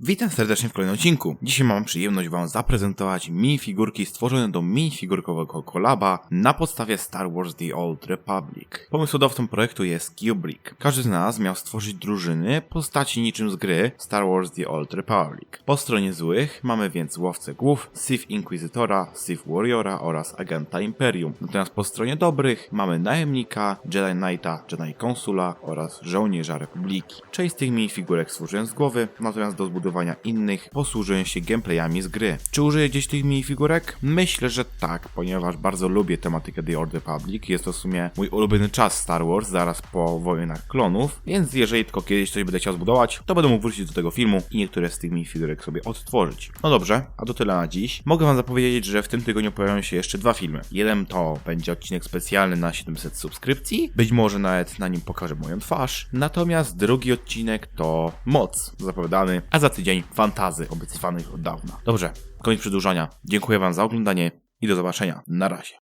Witam serdecznie w kolejnym odcinku. Dzisiaj mam przyjemność Wam zaprezentować minifigurki stworzone do minifigurkowego kolaba na podstawie Star Wars The Old Republic. Pomysłodawcą projektu jest Kubrick. Każdy z nas miał stworzyć drużyny postaci niczym z gry Star Wars The Old Republic. Po stronie złych mamy więc Łowcę Głów, Sith Inquisitora, Sith Warriora oraz Agenta Imperium. Natomiast po stronie dobrych mamy Najemnika, Jedi Knighta, Jedi Konsula oraz Żołnierza Republiki. Część z tych minifigurek stworzyłem z głowy, natomiast do zbudowania innych posłużyłem się gameplayami z gry. Czy użyję gdzieś tych minifigurek? Myślę, że tak, ponieważ bardzo lubię tematykę The Old Republic. Jest to w sumie mój ulubiony czas Star Wars, zaraz po wojnach klonów, więc jeżeli tylko kiedyś coś będę chciał zbudować, to będę mógł wrócić do tego filmu i niektóre z tych minifigurek sobie odtworzyć. No dobrze, a to tyle na dziś. Mogę wam zapowiedzieć, że w tym tygodniu pojawią się jeszcze dwa filmy. Jeden to będzie odcinek specjalny na 700 subskrypcji, być może nawet na nim pokażę moją twarz. Natomiast drugi odcinek to Moc, zapowiadany, a za tydzień fantazy obiecywanych od dawna. Dobrze, koniec przedłużania. Dziękuję wam za oglądanie i do zobaczenia. Na razie.